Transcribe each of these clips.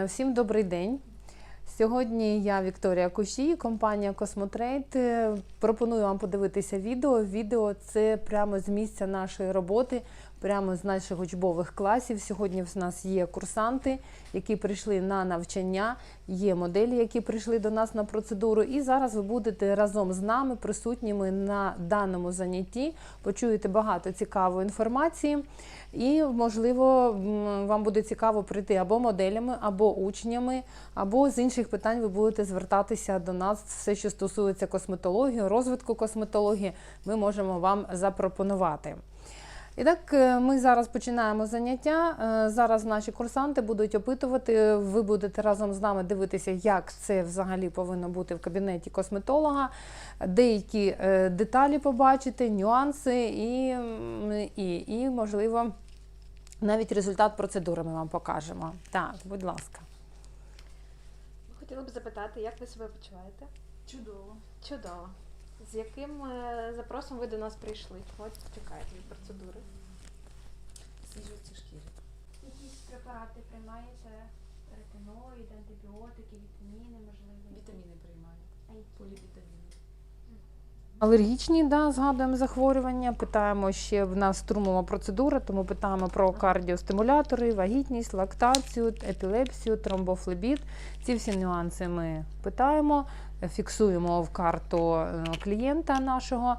Е, Всім добрий день. Сьогодні я Вікторія Кушій, компанія Космотрейд. Е, Пропоную вам подивитися відео. Відео це прямо з місця нашої роботи, прямо з наших учбових класів. Сьогодні в нас є курсанти, які прийшли на навчання, є моделі, які прийшли до нас на процедуру. І зараз ви будете разом з нами присутніми на даному занятті. Почуєте багато цікавої інформації. І, можливо, вам буде цікаво прийти або моделями, або учнями, або з інших питань ви будете звертатися до нас. Все, що стосується косметології, розвитку косметології, ми можемо вам запропонувати. І так, е, ми зараз починаємо заняття. Е, Зараз наші курсанти будуть опитувати. Ви будете разом з нами дивитися, як це взагалі повинно бути в кабінеті косметолога. Деякі е, деталі побачите, нюанси і, і, і можливо, навіть результат процедури ми вам покажемо. Так, будь ласка. Хотіла б запитати, як ви себе почуваєте? Чудово. Чудово. З яким е, запросом ви до нас прийшли? От чекаєте від процедури. Свіжості шкіри. Якісь препарати приймаєте? Ретиноїд, антибіотики, вітаміни, можливо? Вітаміни приймаю. Полівітаміни. Алергічні, да, згадуємо захворювання. Питаємо ще в нас струмова процедура, тому питаємо про кардіостимулятори, вагітність, лактацію, епілепсію, тромбофлебіт. Ці всі нюанси ми питаємо, фіксуємо в карту е, клієнта нашого.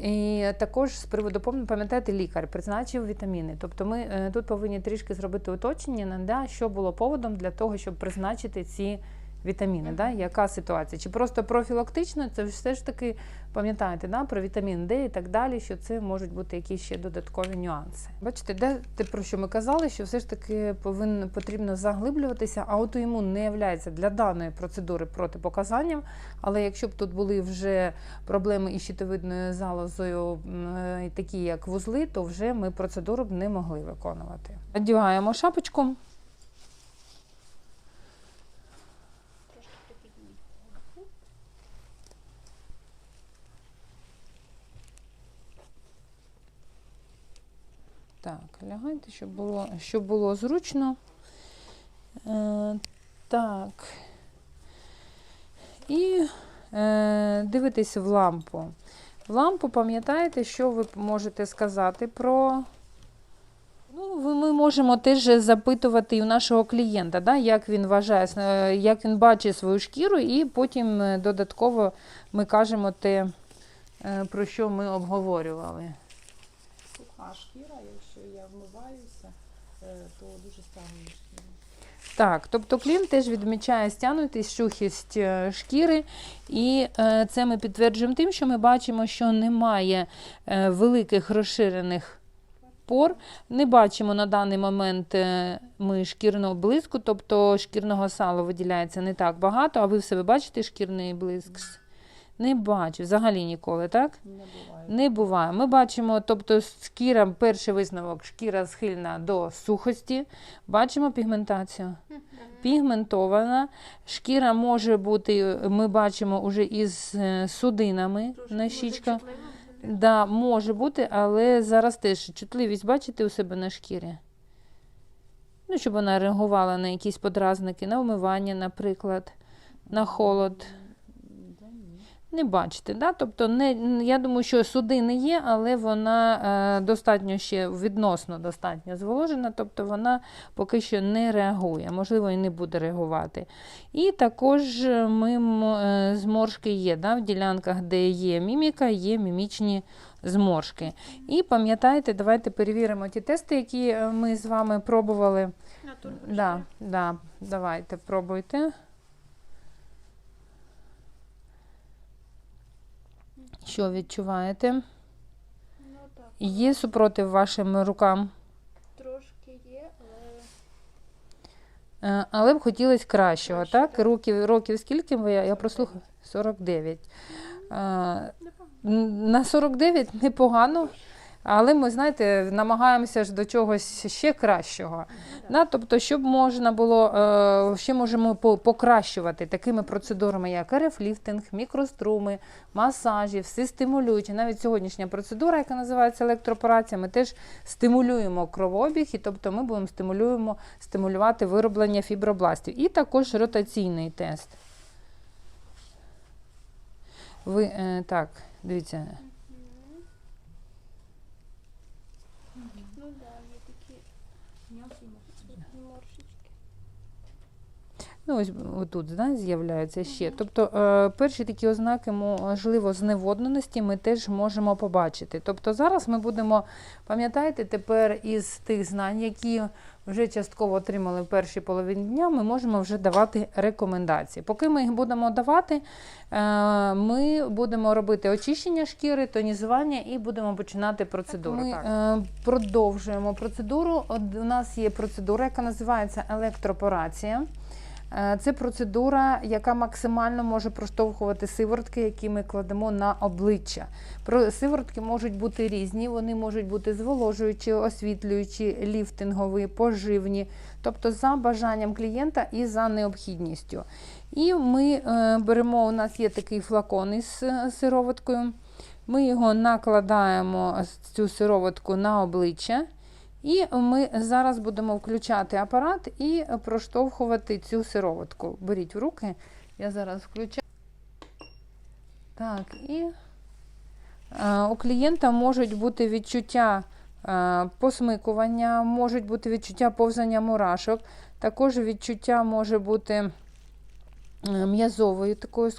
І також з приводу пам- пам'ятаєте, лікар призначив вітаміни. Тобто ми е, тут повинні трішки зробити уточнення, що було поводом для того, щоб призначити ці вітаміни. Да? Яка ситуація? Чи просто профілактично, це все ж таки пам'ятаєте да, про вітамін Д і так далі, що це можуть бути якісь ще додаткові нюанси. Бачите, де те, про що ми казали, що все ж таки повинно потрібно заглиблюватися. Аутоімун не є для даної процедури протипоказанням, але якщо б тут були вже проблеми із щитовидною залозою, е, такі як вузли, то вже ми процедуру б не могли виконувати. Одягаємо шапочку. Трошки припідніть. Так, лягайте, щоб було, щоб було зручно. Е, так. І е, дивитись в лампу. В лампу пам'ятаєте, що ви можете сказати про. Ну, ми можемо теж запитувати і у нашого клієнта, да, як він вважає, е, як він бачить свою шкіру, і потім е, додатково ми кажемо те, е, про що ми обговорювали. Суха шкіра, якщо я вмиваюся, е, то дуже стягую. Так, тобто клін теж відмічає стягнутість, сухість е, шкіри, і е, це ми підтверджуємо тим, що ми бачимо, що немає е, великих розширених пор. Не бачимо на даний момент е, ми шкірного блиску, тобто шкірного сала виділяється не так багато, а ви в себе бачите шкірний блиск? Не бачу, взагалі ніколи, так? Не буває. Не буває. Ми бачимо, тобто шкіра, перший висновок, шкіра схильна до сухості. Бачимо пігментацію. Пігментована. Шкіра може бути, ми бачимо уже із е, судинами на щічках. Да, може бути, але зараз теж чутливість бачите у себе на шкірі. Ну, щоб вона реагувала на якісь подразники, на вмивання, наприклад, на холод. Не бачите, да? тобто не, я думаю, що суди не є, але вона е, достатньо ще відносно достатньо зволожена, тобто вона поки що не реагує, можливо, і не буде реагувати. І також е, ми, е, зморшки є, да? в ділянках, де є міміка, є мімічні зморшки. І пам'ятайте, давайте перевіримо ті тести, які ми з вами пробували. Да, да, давайте, пробуйте. Що відчуваєте? Ну так, Є супротив вашим рукам, трошки є, але Е, але б хотілося кращого, Краще, так? так. Років, років скільки ви? Я, я прослухаю? 49. Е, н- На 49 непогано. Але ми, знаєте, намагаємося ж до чогось ще кращого. Да, тобто, щоб можна було, е, ще можемо покращувати такими процедурами, як РФ-ліфтинг, мікроструми, масажі, все стимулюючі. Навіть сьогоднішня процедура, яка називається електропорація, ми теж стимулюємо кровообіг, і тобто ми будемо стимулюємо, стимулювати вироблення фібробластів. І також ротаційний тест. Ви, е, так, дивіться. Мгм. Ну да, є такі моршечки. Ну, ось отут да, з'являються ще. Тобто е, перші такі ознаки, можливо, зневодненості ми теж можемо побачити. Тобто зараз ми будемо, пам'ятаєте, тепер із тих знань, які вже частково отримали в першій половині дня, ми можемо вже давати рекомендації. Поки ми їх будемо давати, е, ми будемо робити очищення шкіри, тонізування і будемо починати процедуру. Ми е, продовжуємо процедуру. От у нас є процедура, яка називається електропорація. Е, Це процедура, яка максимально може проштовхувати сиворотки, які ми кладемо на обличчя. Сиворотки можуть бути різні, вони можуть бути зволожуючі, освітлюючі, ліфтингові, поживні, тобто за бажанням клієнта і за необхідністю. І ми е, беремо, у нас є такий флакон із е, сироваткою. Ми його накладаємо цю сироватку на обличчя. І ми зараз будемо включати апарат і проштовхувати цю сироватку. Беріть в руки, я зараз включаю. Так, і е, у клієнта можуть бути відчуття е, посмикування, можуть бути відчуття повзання мурашок, також відчуття може бути м'язовою такою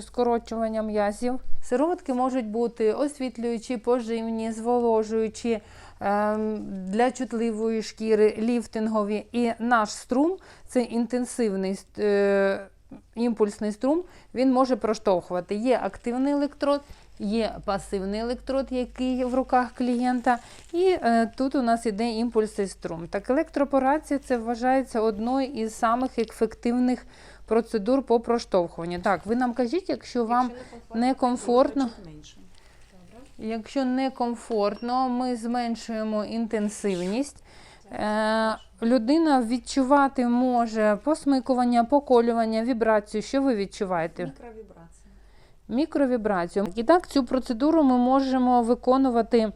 скорочування м'язів. Сироватки можуть бути освітлюючі, поживні, зволожуючі, ем, для чутливої шкіри, ліфтингові. І наш струм це інтенсивний е, імпульсний струм, він може проштовхувати. Є активний електрод, є пасивний електрод, який в руках клієнта. І е, тут у нас іде імпульсний струм. Так, електропорація це вважається одною із самих ефективних процедур по проштовхуванню. Так, ви нам кажіть, якщо вам некомфортно. Якщо некомфортно, ми зменшуємо інтенсивність. Е, людина відчувати може посмикування, поколювання, вібрацію. Що ви відчуваєте? Мікровібрація. Мікровібрацію. І так, цю процедуру ми можемо виконувати е,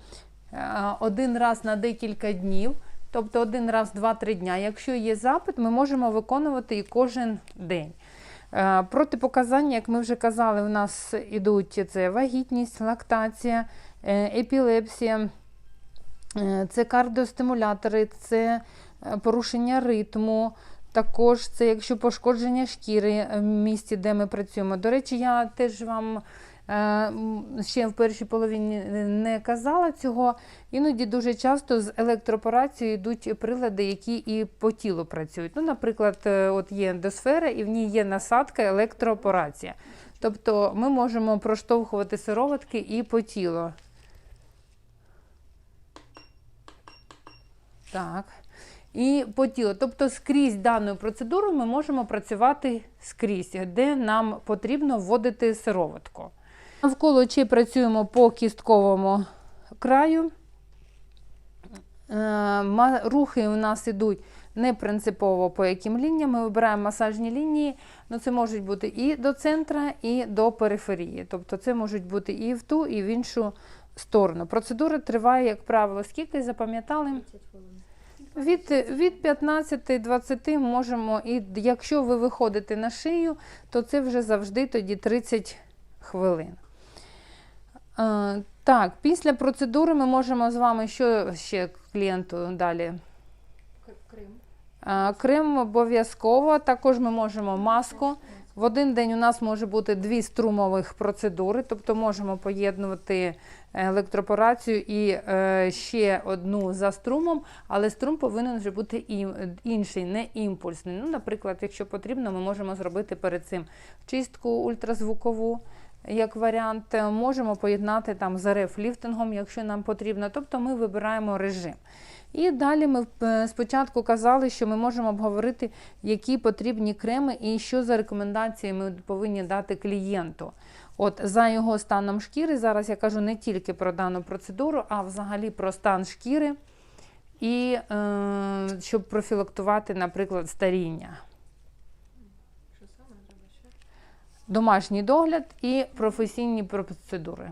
один раз на декілька днів, тобто один раз 2-3 дня. Якщо є запит, ми можемо виконувати і кожен день. Е, Протипоказання, як ми вже казали, у нас ідуть це вагітність, лактація, е, епілепсія, е, це кардіостимулятори, це порушення ритму. Також це якщо пошкодження шкіри в місці, де ми працюємо. До речі, я теж вам ще в першій половині не казала цього. Іноді дуже часто з електропорацією йдуть прилади, які і по тілу працюють. Ну, наприклад, е, от є ендосфера, і в ній є насадка електропорація. Тобто ми можемо проштовхувати сироватки і по тілу. Так. І по тілу. Тобто скрізь даною процедурою ми можемо працювати скрізь, де нам потрібно вводити сироватку. Навколо очей працюємо по кістковому краю. Е, Рухи у нас йдуть не принципово по яким лініям. Ми вибираємо масажні лінії. Ну, це можуть бути і до центра, і до периферії. Тобто це можуть бути і в ту, і в іншу сторону. Процедура триває, як правило, скільки запам'ятали? Від, від 15-20 можемо, і якщо ви виходите на шию, то це вже завжди тоді 30 хвилин. Е, так, після процедури ми можемо з вами що ще клієнту далі? Крим. Е, Крем обов'язково, також ми можемо маску. В один день у нас може бути дві струмових процедури, тобто можемо поєднувати електропорацію і е, ще одну за струмом, але струм повинен вже бути інший, не імпульсний. Ну, наприклад, якщо потрібно, ми можемо зробити перед цим чистку ультразвукову. Як варіант, е, можемо поєднати там з РФ-ліфтингом, якщо нам потрібно. Тобто ми вибираємо режим. І далі ми е, спочатку казали, що ми можемо обговорити, які потрібні креми і що за рекомендації ми повинні дати клієнту. От за його станом шкіри, зараз я кажу не тільки про дану процедуру, а взагалі про стан шкіри, і е, щоб профілактувати, наприклад, старіння. Що саме треба ще? Домашній догляд і професійні процедури.